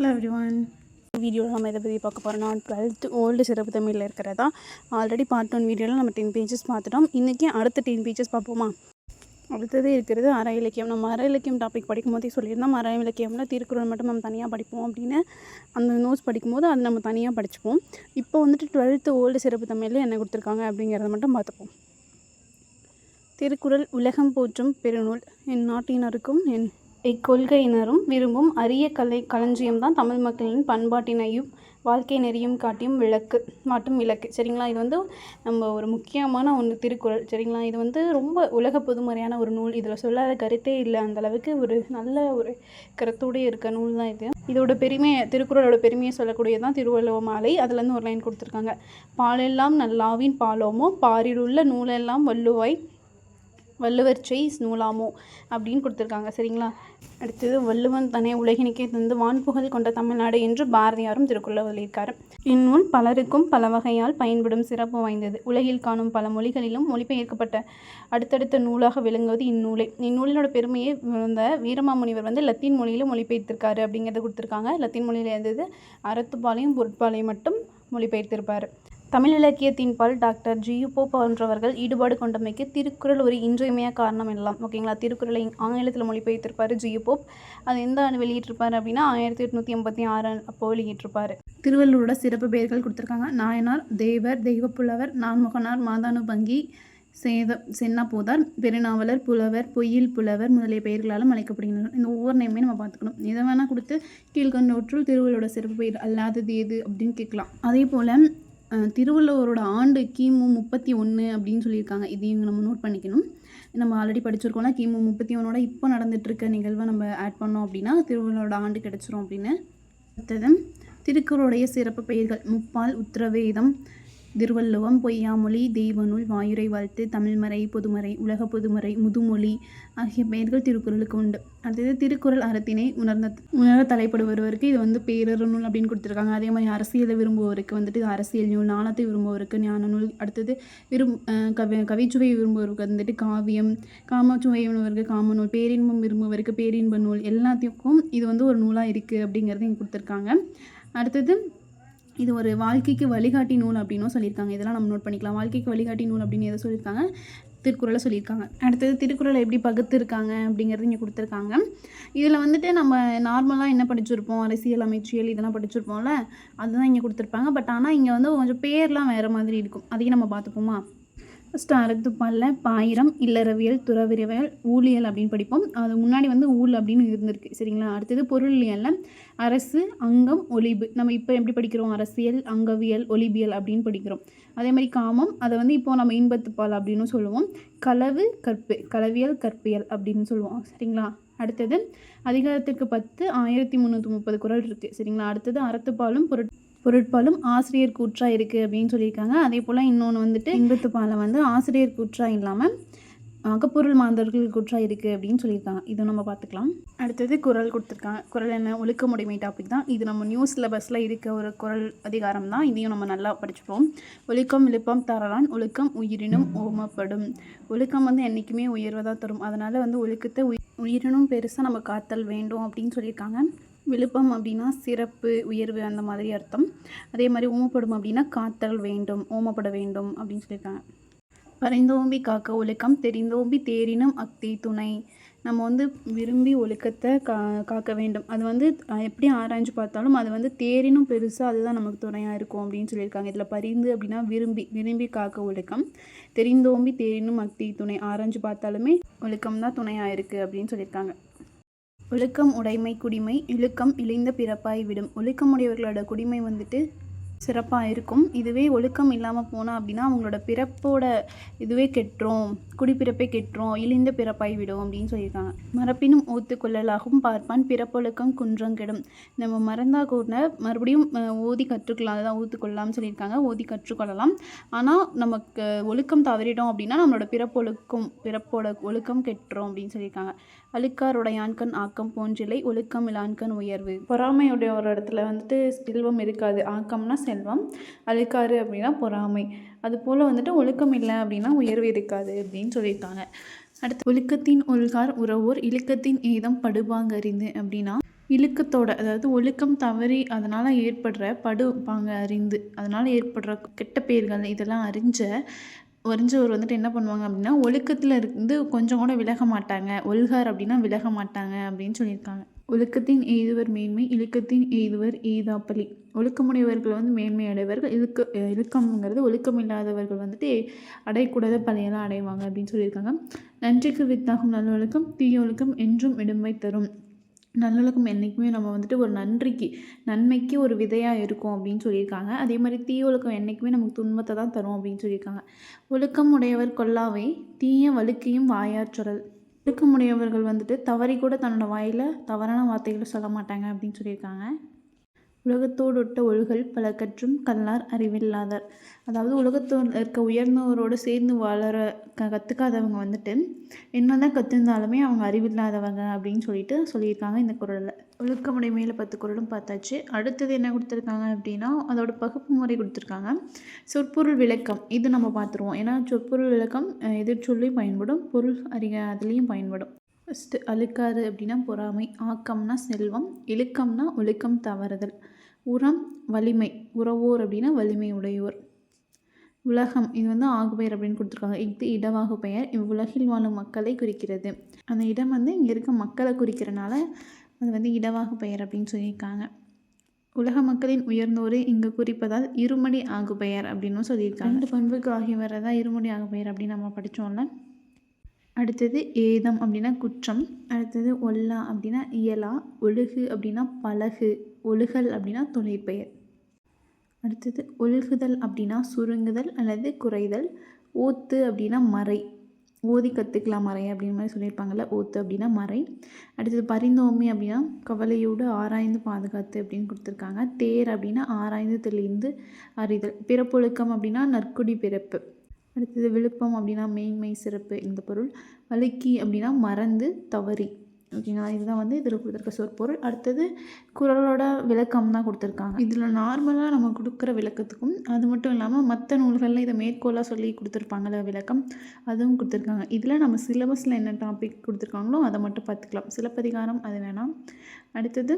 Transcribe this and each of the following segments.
Hello every one வீடியோவில் நம்ம இதை பற்றி பார்க்க போகிறோம்னா டுவெல்த்து ஓல்டு சிறப்பு தமிழில் இருக்கிறதா? ஆல்ரெடி பார்ட் ஒன் வீடியோவில் நம்ம டென் பேஜஸ் பார்த்துட்டோம். இன்றைக்கி அடுத்த டென் பேஜஸ் பார்ப்போமா? அடுத்தது இருக்கிறது அற இலக்கியம். நம்ம அற இலக்கியம் டாபிக் படிக்கும் போதே சொல்லியிருந்தோம் அற இலக்கியம்னா திருக்குறள் மட்டும் நம்ம தனியாக படிப்போம் அப்படின்னு அந்த நோட்ஸ் படிக்கும்போது அது நம்ம தனியாக படிச்சுப்போம். இப்போ வந்துட்டு டுவெல்த்து ஓல்டு சிறப்பு தமிழில் என்ன கொடுத்துருக்காங்க அப்படிங்கிறத மட்டும் பார்த்துப்போம். திருக்குறள் உலகம் போற்றும் பெருநூல். என் நாட்டினருக்கும் என் இக்கொள்கையினரும் விரும்பும் அரிய கலை களஞ்சியம்தான் தமிழ் மக்களின் பண்பாட்டினையும் வாழ்க்கை நெறியும் காட்டியும் விளக்கு மாட்டும் விளக்கு. சரிங்களா? இது வந்து நம்ம ஒரு முக்கியமான ஒன்று திருக்குறள். சரிங்களா? இது வந்து ரொம்ப உலக பொதுமறையான ஒரு நூல். இதில் சொல்லாத கருத்தே இல்லை. அந்த அளவுக்கு ஒரு நல்ல ஒரு கருத்தோடு இருக்க நூல் தான் இது. இதோட பெருமையை திருக்குறளோட பெருமையை சொல்லக்கூடியது தான் திருவள்ளுவ மாலை அதுலேருந்து ஒரு லைன் கொடுத்துருக்காங்க. பாலெல்லாம் நல்லாவின் பாலோமோ பாரிலுள்ள நூலெல்லாம் வள்ளுவாய் வள்ளுவர் செய் நூலாமோ அப்படின்னு கொடுத்துருக்காங்க. சரிங்களா? அடுத்தது வள்ளுவன் தன்னை உலகினிக்கே தந்து வான்புகழ் கொண்ட தமிழ்நாடு என்று பாரதியாரும் திருக்குள்ள சொல்லியிருக்காரு இந்நூல் பலருக்கும் பல வகையால் பயன்படும் சிறப்பு வாய்ந்தது. உலகில் காணும் பல மொழிகளிலும் மொழிபெயர்க்கப்பட்ட அடுத்தடுத்த நூலாக விளங்குவது இந்நூலே. இந்நூலினோட பெருமையை இந்த வீரமாமுனிவர் வந்து லத்தீன் மொழியில் மொழிபெயர்த்திருக்காரு அப்படிங்கிறத கொடுத்துருக்காங்க. லத்தீன் மொழியில் இருந்தது அறத்துப்பாலையும் பொருட்பாலையும் மட்டும் மொழிபெயர்த்திருப்பார். தமிழ் இலக்கியத்தின் பால் டாக்டர் ஜியுபோ போன்றவர்கள் ஈடுபாடு கொண்டமைக்கு திருக்குறள் ஒரு இன்றியமையா காரணம் எல்லாம் ஓகேங்களா? திருக்குறளை ஆங்கிலத்தில் மொழிபெயர்த்திருப்பார் ஜியு அது எந்த ஆண்டு வெளியிட்டிருப்பார் அப்படின்னா ஆயிரத்தி எட்நூற்றி எண்பத்தி ஆறு அப்போ வெளியிட்டிருப்பார். திருவள்ளுவரோட சிறப்பு பெயர்கள் கொடுத்துருக்காங்க. நாயனார் தேவர் தெய்வப்புலவர் நான்முகனார் மாதானுபங்கி சேத சென்னாப்போதார் பெருநாவலர் புலவர் பொய்யில் புலவர் முதலிய பெயர்களாலும் அழைக்கப்படுகின்றனர். இந்த ஒவ்வொரு நேமே நம்ம பார்த்துக்கணும். எதை வேணால் கொடுத்து கீழ்கண்டோற்றுள் திருவள்ளுவரோட சிறப்பு பெயர் அல்லாதது எது அப்படின்னு கேட்கலாம். அதே போல் திருவள்ளுவரோட ஆண்டு கிமு முப்பத்தி ஒன்று அப்படின்னு சொல்லியிருக்காங்க. இதையும் நம்ம நோட் பண்ணிக்கணும். நம்ம ஆல்ரெடி படிச்சிருக்கோம்னா கிமு முப்பத்தி ஒன்னோட இப்போ நடந்துகிட்ருக்க நிகழ்வை நம்ம ஆட் பண்ணோம் அப்படின்னா திருவள்ளுவரோட ஆண்டு கிடச்சிரும் அப்படின்னு. அடுத்தது திருக்குறளுடைய சிறப்பு பெயர்கள் முப்பால் உத்திரவேதம் திருவள்ளுவம் பொய்யாமொழி தெய்வநூல் வாயுரை வாழ்த்து தமிழ்மறை பொதுமறை உலக பொதுமறை முதுமொழி ஆகிய பெயர்கள் திருக்குறளுக்கு உண்டு. அடுத்தது திருக்குறள் அறத்தினை உணர்ந்த உணர தலைப்படுபவருக்கு இது வந்து பேரற நூல் அப்படின்னு கொடுத்துருக்காங்க. அதே மாதிரி அரசியலை விரும்புவருக்கு வந்துட்டு அரசியல் நூல் நாணத்தை விரும்புவருக்கு ஞான நூல் அடுத்தது விரும் கவி கவிச்சுவை விரும்புவருக்கு வந்துட்டு காவியம் காமச்சுவை உணவருக்கு காம நூல் பேரின்பம் விரும்புவருக்கு பேரின்ப நூல் எல்லாத்துக்கும் இது வந்து ஒரு நூலாக இருக்குது அப்படிங்கிறது இங்கே கொடுத்துருக்காங்க. அடுத்தது இது ஒரு வாழ்க்கைக்கு வழிகாட்டி நூல் அப்படின்னும் சொல்லியிருக்காங்க. இதெல்லாம் நம்ம நோட் பண்ணிக்கலாம். வாழ்க்கைக்கு வழிகாட்டி நூல் அப்படின்னு எதை சொல்லியிருக்காங்க? திருக்குறளை சொல்லியிருக்காங்க. அடுத்தது திருக்குறளை எப்படி பகுத்துருக்காங்க அப்படிங்கிறது இங்கே கொடுத்துருக்காங்க. இதில் வந்துட்டு நம்ம நார்மலாக என்ன படிச்சிருப்போம்? அரசியல் அமைச்சியல் இதெல்லாம் படிச்சிருப்போம்ல? அதுதான் இங்கே கொடுத்துருப்பாங்க. பட் ஆனால் இங்கே வந்து கொஞ்சம் பேர்லாம் வேறு மாதிரி இருக்கும். அதையும் நம்ம பார்த்துப்போமா? ஃபஸ்ட்டு அறத்துப்பாலில் பாயிரம் இல்லறவியல் துறவிரவியல் ஊழியல் அப்படின்னு படிப்போம். அது முன்னாடி வந்து ஊழ் அப்படின்னு இருந்திருக்கு சரிங்களா? அடுத்தது பொருளியலில் அரசு அங்கம் ஒளிபு நம்ம இப்போ எப்படி படிக்கிறோம்? அரசியல் அங்கவியல் ஒலிபியல் அப்படின்னு படிக்கிறோம். அதே மாதிரி காமம் அதை வந்து இப்போ நம்ம இன்பத்துப்பால் அப்படின்னு சொல்லுவோம். களவு கற்பு. களவியல் கற்பியல் அப்படின்னு சொல்லுவோம் சரிங்களா? அடுத்தது அதிகாரத்துக்கு பத்து ஆயிரத்தி முந்நூற்றி முப்பது குரல் இருக்குது சரிங்களா? அடுத்தது அறத்துப்பாலும் பொருட் பொருட்பாலும் ஆசிரியர் கூற்றாக இருக்குது அப்படின்னு சொல்லியிருக்காங்க. அதே போல் இன்னொன்று வந்துட்டு இன்பத்துப்பாலை வந்து ஆசிரியர் கூற்றாக இல்லாமல் அகப்பொருள் மாந்தர்கள் குற்றாக இருக்குது அப்படின்னு சொல்லியிருக்காங்க. இதை நம்ம பார்த்துக்கலாம். அடுத்தது குரல் கொடுத்துருக்காங்க. குரல் என்ன? ஒழுக்கமுடைமை டாபிக் தான். இது நம்ம நியூஸ் சிலபஸில் இருக்க ஒரு குரல் அதிகாரம் தான். இதையும் நம்ம நல்லா படிச்சுப்போம். ஒழுக்கம் விழுப்பம் தரலான் ஒழுக்கம் உயிரினும் ஓமப்படும். ஒழுக்கம் வந்து என்றைக்குமே உயர்வதாக தரும். அதனால் வந்து ஒழுக்கத்தை உயிரினும் பெருசாக நம்ம காத்தல் வேண்டும் அப்படின்னு சொல்லியிருக்காங்க. விழுப்பம் அப்படின்னா சிறப்பு உயர்வு அந்த மாதிரி அர்த்தம். அதே மாதிரி ஓமப்படும் அப்படின்னா காத்தல் வேண்டும் ஓமப்பட வேண்டும் அப்படின்னு சொல்லியிருக்காங்க. பரிந்தோம்பி காக்க ஒழுக்கம் தெரிந்தோம்பி தேரினும் அக்தி துணை. நம்ம வந்து விரும்பி ஒழுக்கத்தை கா காக்க வேண்டும். அது வந்து எப்படி ஆராய்ஞ்சு பார்த்தாலும் அது வந்து தேரினும் பெருசாக அதுதான் நமக்கு துணையாக இருக்கும் அப்படின்னு சொல்லியிருக்காங்க. இதில் பரிந்து அப்படின்னா விரும்பி விரும்பி காக்க ஒழுக்கம் தெரிந்தோம்பி தேரினும் அக்தி துணை. ஆராய்ஞ்சு பார்த்தாலுமே ஒழுக்கம் தான் துணையாக இருக்குது அப்படின்னு சொல்லியிருக்காங்க. ஒழுக்கம் உடைமை குடிமை இழுக்கம் இழிந்த பிறப்பாய் விடும். ஒழுக்கம் உடையவர்களோட குடிமை வந்துட்டு சிறப்பாக இருக்கும் இதுவே ஒழுக்கம் இல்லாமல் போனால் அப்படின்னா அவங்களோட பிறப்போட இதுவே கெட்டுரும். குடிப்பிறப்பே கெட்டுரும். இழிந்த பிறப்பாய் விடும் அப்படின்னு சொல்லியிருக்காங்க. மரப்பினும் ஊத்து கொள்ளலாகவும் பார்ப்பான் பிறப்பொழுக்கம் குன்றம் கெடும். நம்ம மறந்தா கூட மறுபடியும் ஓதி கற்றுக்கலாம். அதுதான் ஊத்து கொள்ளலாம்னு சொல்லியிருக்காங்க. ஓதி கற்றுக்கொள்ளலாம். ஆனால் நமக்கு ஒழுக்கம் தவறிடும் அப்படின்னா நம்மளோட பிறப்பொழுக்கம் பிறப்போட ஒழுக்கம் கெட்டுரும் அப்படின்னு சொல்லியிருக்காங்க. அழுக்காருடையான்கண் ஆக்கம் போன்றில்லை ஒழுக்கம் இல்லான்கண் உயர்வு. பொறாமையுடைய ஒரு இடத்துல வந்துட்டு செல்வம் இருக்காது. ஆக்கம்னா செல்வம் அழுக்காறு அப்படின்னா பொறாமை. அது போல் வந்துட்டு ஒழுக்கம் இல்லை அப்படின்னா உயர்வு இருக்காது அப்படின்னு சொல்லியிருக்காங்க. அடுத்து ஒழுக்கத்தின் ஒழுகார் உறவோர் இழுக்கத்தின் ஏதம் படுபாங்கறிந்து அப்படின்னா இழுக்கத்தோட அதாவது ஒழுக்கம் தவறி அதனால் ஏற்படுற படுப்பாங்க அறிந்து அதனால் ஏற்படுற கெட்ட பெயர்கள் இதெல்லாம் அறிஞ்ச வரிஞ்சவர் வந்துட்டு என்ன பண்ணுவாங்க அப்படின்னா ஒழுக்கத்தில் இருந்து கொஞ்சம் கூட விலக மாட்டாங்க. ஒல்கார் அப்படின்னா விலக மாட்டாங்க அப்படின்னு சொல்லியிருக்காங்க. ஒழுக்கத்தின் எய்துவர் மேன்மை இழுக்கத்தின் எய்துவர் எய்தாப்பலி ஒழுக்கமுடையவர்கள் வந்து மேன்மை அடைவர்கள் இழுக்க இழுக்கம்ங்கிறது ஒழுக்கம் இல்லாதவர்கள் வந்துட்டு அடையக்கூடாத பழையெல்லாம் அடைவாங்க அப்படின்னு சொல்லியிருக்காங்க. நன்றிக்கு வித்தாகும் நல்லொழுக்கம் தீய ஒழுக்கம் என்றும் விடுமை தரும். நல்லொழுக்கம் என்றைக்குமே நம்ம வந்துட்டு ஒரு நன்றிக்கு நன்மைக்கு ஒரு விதையாக இருக்கும் அப்படின்னு சொல்லியிருக்காங்க. அதே மாதிரி தீய ஒழுக்கம் என்றைக்குமே நமக்கு துன்பத்தை தான் தரும் அப்படின்னு சொல்லியிருக்காங்க. ஒழுக்கம் உடையவர் கொல்லாவே தீய வழுக்கையும் வாயார் சொறல். ஒழுக்கமுடையவர்கள் வந்துட்டு தவறி கூட தன்னோட வாயில் தவறான வார்த்தைகளை சொல்ல மாட்டாங்க அப்படின்னு சொல்லியிருக்காங்க. உலகத்தோடொட்ட ஒழுகல் பல கற்றும் கல்லார் அறிவில்லாதார். அதாவது உலகத்தோடு இருக்க உயர்ந்தவரோடு சேர்ந்து வாழற க கற்றுக்காதவங்க வந்துட்டு என்ன தான் கற்றுருந்தாலுமே அவங்க அறிவில்லாதவங்க அப்படின்னு சொல்லிட்டு சொல்லியிருக்காங்க இந்த குரலில். ஒழுக்கமுடைய மேலே பத்து குரலும் பார்த்தாச்சு. அடுத்தது என்ன கொடுத்துருக்காங்க அப்படின்னா அதோட பகுப்பு முறை கொடுத்துருக்காங்க. சொற்பொருள் விளக்கம். இது நம்ம பார்த்துருவோம். ஏன்னா சொற்பொருள் விளக்கம் அஹ், எதிர்ச்சொல்லையும் பயன்படும் பொருள் அறிக அதுலேயும் பயன்படும். ஃபஸ்ட்டு அழுக்காறு அப்படின்னா பொறாமை. ஆக்கம்னா செல்வம். இழுக்கம்னா ஒழுக்கம் தவறுதல். உரம் வலிமை உறவோர் அப்படின்னா வலிமை உடையோர். உலகம் இது வந்து ஆகுபெயர் அப்படின்னு கொடுத்துருக்காங்க. இது இடவாகு பெயர். இவ்வுலகில் வாழும் மக்களை குறிக்கிறது. அந்த இடம் வந்து இங்கே இருக்க மக்களை குறிக்கிறனால அது வந்து இடவாகு பெயர் அப்படின்னு சொல்லியிருக்காங்க. உலக மக்களின் உயர்ந்தோரை இங்கு குறிப்பதால் இருமடி ஆகுபெயர் அப்படின்னும் சொல்லியிருக்காங்க. ரெண்டு பண்புக்கு ஆகி வரதா இருமடி ஆகுபெயர் அப்படின்னு நம்ம படித்தோம்ல அடுத்தது ஏதம் அப்படின்னா குற்றம். அடுத்தது ஒல்லா அப்படின்னா இயலா ஒழுகு அப்படின்னா பழகு. ஒழுகல் அப்படின்னா தொழிற்பெயர் அடுத்தது ஒழுகுதல் அப்படின்னா சுருங்குதல் அல்லது குறைதல். ஓத்து அப்படின்னா மறை. ஓதி கற்றுக்கலாம் மறை அப்படின்னு மாதிரி சொல்லியிருப்பாங்கள்ல ஓத்து அப்படின்னா மறை. அடுத்தது பரிந்தோமி அப்படின்னா கவலையோடு ஆராய்ந்து பாதுகாத்து அப்படின்னு கொடுத்துருக்காங்க. தேர் அப்படின்னா ஆராய்ந்து தெளிந்து அறிதல். பிறப்பொழுக்கம் அப்படின்னா நற்குடி பிறப்பு. அடுத்தது விழுப்பம் அப்படின்னா மேன்மை சிறப்பு இந்த பொருள். வழுக்கி அப்படின்னா மறந்து தவறி. ஓகேங்களா? இதுதான் வந்து இதில் கொடுத்துருக்க சொற்பொருள் அடுத்தது குறளோட விளக்கம் தான் கொடுத்துருக்காங்க. இதில் நார்மலாக நம்ம கொடுக்குற விளக்கத்துக்கும் அது மட்டும் இல்லாமல் மற்ற நூல்களில் இதை மேற்கோளாக சொல்லி கொடுத்துருப்பாங்கள்ல விளக்கம் அதுவும் கொடுத்துருக்காங்க. இதில் நம்ம சிலபஸில் என்ன டாபிக் கொடுத்துருக்காங்களோ அதை மட்டும் பார்த்துக்கலாம். சிலப்பதிகாரம் அது வேணாம். அடுத்தது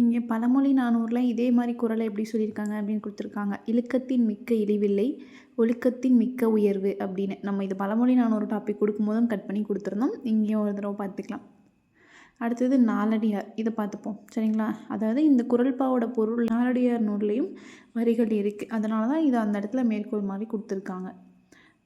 இங்கே பழமொழி நானூரில் இதே மாதிரி குறளை எப்படி சொல்லியிருக்காங்க அப்படின்னு கொடுத்துருக்காங்க. இழுக்கத்தின் மிக்க இழிவில்லை ஒழுக்கத்தின் மிக்க உயர்வு அப்படின்னு. நம்ம இது பழமொழி நானூறு டாபிக் கொடுக்கும்போதும் கட் பண்ணி கொடுத்துருந்தோம். இங்கேயும் ஒரு தடவை பார்த்துக்கலாம். அடுத்தது நாலடியார். இதை பார்த்துப்போம். சரிங்களா? அதாவது இந்த குரல்பாவோட பொருள் நாலடியார் நூல்லையும் வரிகள் இருக்குது அதனால தான் இதை அந்த இடத்துல மேற்கோள் மாதிரி கொடுத்துருக்காங்க.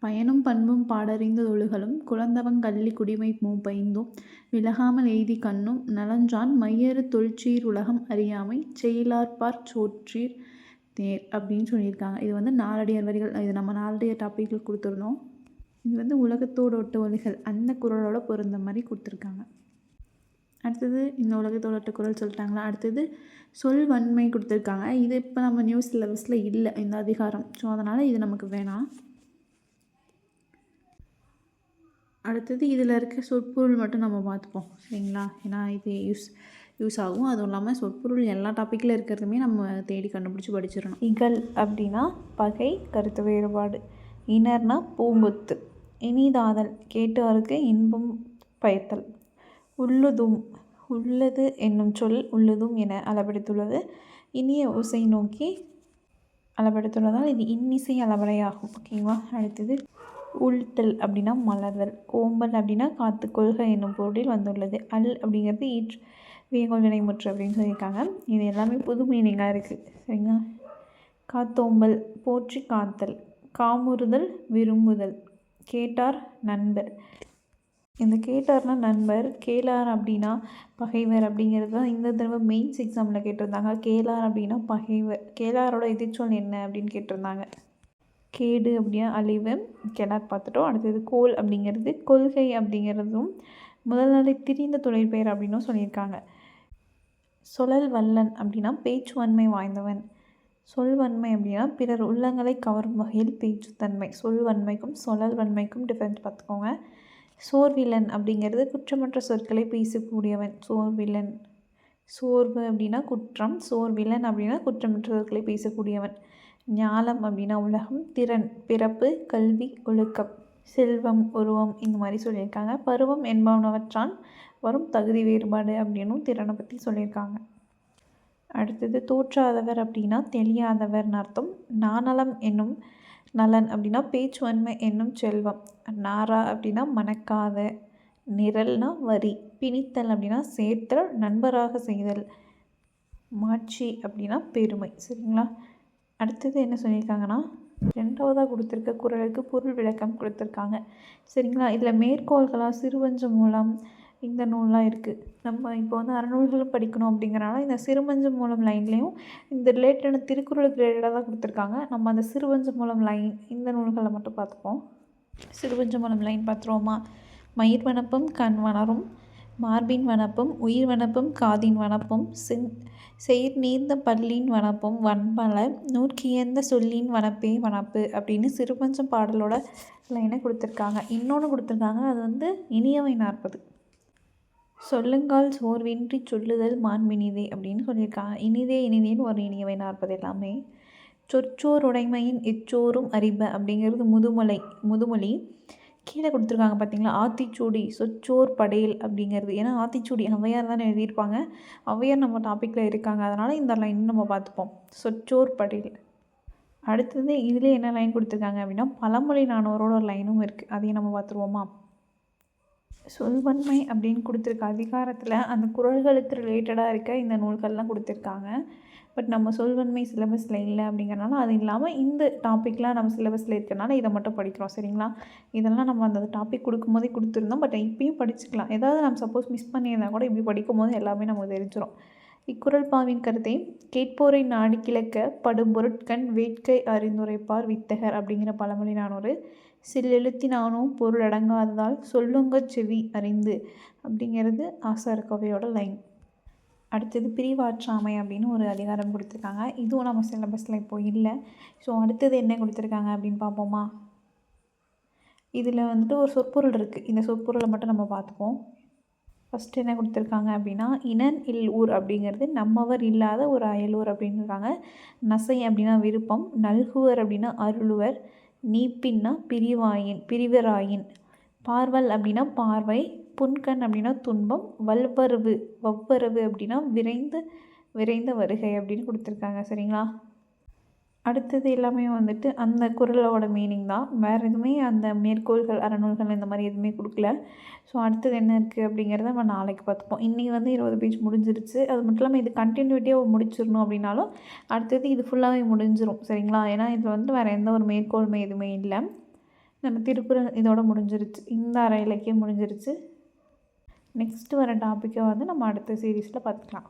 பயனும் பண்பும் பாடறிந்த ஒழுகலும் குழந்தவங் கள்ளி குடிமை மூப்பைந்தும் விலகாமல் எய்தி கண்ணும் நலஞ்சான் மையறு தொல்சீர் உலகம் அறியாமை செயலார்பார் சோற்றீர் தேர் அப்படின்னு சொல்லியிருக்காங்க. இது வந்து நாலடியார் வரிகள். இது நம்ம நாலடியார் டாப்பிக்கில் கொடுத்துருந்தோம் இது வந்து உலகத்தோட ஒட்டு ஒலிகள் அந்த குரலோட பொருந்த மாதிரி கொடுத்துருக்காங்க. அடுத்தது இந்த உலகத்தோட ஒட்டு குரல் சொல்லிட்டாங்களா? அடுத்தது சொல் வன்மை கொடுத்துருக்காங்க. இது இப்போ நம்ம நியூஸ் சிலபஸில் இல்லை. இந்த அதிகாரம். ஸோ அதனால் இது நமக்கு வேணாம். அடுத்தது இதில் இருக்க சொற்பொருள் மட்டும் நம்ம பார்த்துப்போம் சரிங்களா? ஏன்னா இது யூஸ் யூஸ் ஆகும். அதுவும் இல்லாமல் சொற்பொருள் எல்லா டாப்பிக்கில் இருக்கிறதுமே நம்ம தேடி கண்டுபிடிச்சி படிச்சிடணும். இகல் அப்படின்னா பகை கருத்து வேறுபாடு. இனர்னா பூங்கொத்து இனிதாதல் கேட்டவருக்கு இன்பம் பயத்தல். உள்ளுதும் உள்ளது என்னும் சொல் உள்ளதும் என அளவெடுத்துள்ளது. இனிய ஓசை நோக்கி அளவெடுத்துள்ளதால் இது இன்னிசை அளவடையாகும். ஓகேங்களா? அடுத்தது உள்தல் அப்படின்னா மலர்தல் ஓம்பல் அப்படின்னா காத்து கொள்க என்னும் பொருளில் வந்துள்ளது. அல் அப்படிங்கிறது ஈற்று வியங்கோல் வினைமுற்று அப்படின்னு சொல்லியிருக்காங்க. இது எல்லாமே புது மீனிங்காக இருக்குது சரிங்களா? காத்தோம்பல் போற்றி காத்தல் காமுறுதல் விரும்புதல் கேட்டார் நண்பர். இந்த கேட்டார்னா நண்பர் கேளார் அப்படின்னா பகைவர் அப்படிங்கிறது தான் இந்த தடவை மெயின்ஸ் எக்ஸாமில் கேட்டிருந்தாங்க. கேளார் அப்படின்னா பகைவர். கேளாரோட எதிர்ச்சொல் என்ன அப்படின்னு கேட்டிருந்தாங்க. கேடு அப்படின்னா அழிவு. கெடார் பார்த்துட்டோம். அடுத்தது கோல் அப்படிங்கிறது கொள்கை அப்படிங்கிறதும் முதல் நாளை திரிந்த தொழிற்பெயர் அப்படின்னும் சொல்லியிருக்காங்க. சொலல் வல்லன் அப்படின்னா பேச்சுவன்மை வாய்ந்தவன். சொல்வன்மை அப்படின்னா பிறர் உள்ளங்களை கவரும் வகையில் பேச்சுத்தன்மை. சொல்வன்மைக்கும் சொலல் வன்மைக்கும் டிஃப்ரென்ஸ் பார்த்துக்கோங்க. சோர்வில்லன் அப்படிங்கிறது குற்றமற்ற சொற்களை பேசக்கூடியவன். சோர்வில்லன் சோர்வு அப்படின்னா குற்றம். சோர்வில்லன் அப்படின்னா குற்றமற்ற சொற்களை பேசக்கூடியவன். ஞாலம் அப்படின்னா உலகம் திறன் பிறப்பு கல்வி ஒழுக்கம் செல்வம் உருவம் இந்த மாதிரி சொல்லியிருக்காங்க. பருவம் என்பவனவற்றான் வரும் தகுதி வேறுபாடு அப்படின்னும் திறனை பற்றி சொல்லியிருக்காங்க. அடுத்தது தோற்றாதவர் அப்படின்னா தெளியாதவர்னு அர்த்தம். நாணலம் என்னும் நலன் அப்படின்னா பேச்சுவன்மை என்னும் செல்வம். நாரா அப்படின்னா மணக்காத நிரல்னா வரி. பிணித்தல் அப்படின்னா சேர்த்தல் நண்பராக செய்தல். மாட்சி அப்படின்னா பெருமை. சரிங்களா? அடுத்தது என்ன சொல்லியிருக்காங்கன்னா ரெண்டாவதாக கொடுத்துருக்க குரலுக்கு பொருள் விளக்கம் கொடுத்துருக்காங்க. சரிங்களா? இதில் மேற்கோள்களாக சிறுவஞ்ச மூலம் இந்த நூல்லாம் இருக்குது நம்ம இப்போ வந்து அறநூல்களும் படிக்கணும் அப்படிங்கிறனால இந்த சிறுமஞ்ச மூலம் லைன்லேயும் இந்த ரிலேட்டடான திருக்குறளுக்கு ரிலேட்டடாக தான் கொடுத்துருக்காங்க. நம்ம அந்த சிறுவஞ்ச மூலம் லைன் இந்த நூல்களை மட்டும் பார்த்துப்போம். சிறுவஞ்ச மூலம் லைன் பார்த்துருவோமா? மயிர் வனப்பும் கண் வனரும் மார்பின் வனப்பும் உயிர் வனப்பும் காதின் வனப்பும் செந் செயிர் நீர்ந்த பல்லின் வனப்பும் வன்பல நூற்கியந்த சொல்லின் வனப்பே வனப்பு அப்படின்னு சிறுபஞ்சம் பாடலோட லைனை கொடுத்துருக்காங்க. இன்னொன்று கொடுத்துருக்காங்க. அது வந்து இனியவை நாற்பது. சொல்லுங்கால் சோர்வின்றி சொல்லுதல் மாண்பினிதே அப்படின்னு சொல்லியிருக்காங்க. இனிதே இனிதேன்னு ஒரு இனியவை நாற்பது எல்லாமே. சொற்றோர் உடைமையின் எச்சோரும் அறிப அப்படிங்கிறது முதுமலை முதுமொழி. கீழே கொடுத்துருக்காங்க பார்த்தீங்களா? ஆத்திச்சூடி சொச்சோர் படையல் அப்படிங்கிறது. ஏன்னா ஆத்திச்சூடி ஔவையார் தானே எழுதியிருப்பாங்க. ஔவையார் நம்ம டாப்பிக்கில் இருக்காங்க. அதனால் இந்த லைன் நம்ம பார்த்துப்போம். சொச்சோர் படையல். அடுத்தது இதில் என்ன லைன் கொடுத்துருக்காங்க அப்படின்னா பழமொழி நானூரோட ஒரு லைனும் இருக்குது அதையும் நம்ம பார்த்துருவோமா? சொல்வன்மை அப்படின்னு கொடுத்துருக்க அதிகாரத்தில் அந்த குரல்களுக்கு ரிலேட்டடாக இருக்க இந்த நூல்கள்லாம் கொடுத்துருக்காங்க. பட் நம்ம சொல்வன்மை சிலபஸில் இல்லை அப்படிங்கிறனால அது இல்லாமல் இந்த டாப்பிக்லாம் நம்ம சிலபஸில் இருக்கிறனால இதை மட்டும் படிக்கிறோம் சரிங்களா? இதெல்லாம் நம்ம அந்த டாபிக் கொடுக்கும்போதே கொடுத்துருந்தோம் பட் இப்பயும் படிச்சுக்கலாம். ஏதாவது நம்ம சப்போஸ் மிஸ் பண்ணியிருந்தா கூட இப்படி படிக்கும்போது எல்லாமே நமக்கு தெரிஞ்சிடும் இக்குரல் பாவின் கருத்தை கேட்போரை நாடி கிழக்க படும்பொருட்கண் வேட்கை அறிந்துரைப்பார் வித்தகர் அப்படிங்கிற பழமொழி நான் ஒரு சில்லெழுத்தினானும் பொருள் அடங்காததால் சொல்லுங்க செவி அறிந்து அப்படிங்கிறது ஆசார் கவையோட லைன். அடுத்தது பிரிவாற்றாமை அப்படின்னு ஒரு அதிகாரம் கொடுத்துருக்காங்க. இதுவும் நம்ம சிலபஸில் இப்போ இல்லை. ஸோ அடுத்தது என்ன கொடுத்துருக்காங்க அப்படின்னு பார்ப்போமா? இதில் வந்துட்டு ஒரு சொற்பொருள் இருக்குது இந்த சொற்பொருளை மட்டும் நம்ம பார்த்துப்போம். ஃபஸ்ட்டு என்ன கொடுத்துருக்காங்க அப்படின்னா இனன் இல் ஊர் அப்படிங்கிறது நம்மவர் இல்லாத ஒரு அயலூர் அப்படின்னு இருக்காங்க. நசை அப்படின்னா விருப்பம் நல்குவர் அப்படின்னா அருளுவர் நீப்பின்னா பிரிவாயின் பிரிவராயின். பார்வல் அப்படின்னா பார்வை புன்கண் அப்படின்னா துன்பம் வல்வரவு வவ்வரவு அப்படின்னா விரைந்து விரைந்த வருகை அப்படின்னு கொடுத்துருக்காங்க. சரிங்களா? அடுத்தது எல்லாமே வந்துட்டு அந்த குரலோட மீனிங் தான். வேறு எதுவுமே அந்த மேற்கோள்கள் அறநூல்கள் இந்த மாதிரி எதுவுமே கொடுக்கல. ஸோ அடுத்தது என்ன இருக்குது அப்படிங்கிறத நம்ம நாளைக்கு பார்த்துப்போம். இன்றைக்கி வந்து இருபது பேஜ் முடிஞ்சிருச்சு. அது மட்டும் இல்லாமல் இது கண்டினியூட்டியாக முடிச்சிடணும் அப்படின்னாலும் அடுத்தது இது ஃபுல்லாகவே முடிஞ்சிடும் சரிங்களா? ஏன்னா இதில் வந்து வேறு எந்த ஒரு மேற்கோளுமே எதுவுமே இல்லை. நம்ம திருக்குறள் இதோட முடிஞ்சிருச்சு. இந்த அரை இலக்கியம் முடிஞ்சிருச்சு. நெக்ஸ்ட்டு வர டாப்பிக்கை வந்து நம்ம அடுத்த சீரீஸில் பார்த்துக்கலாம்.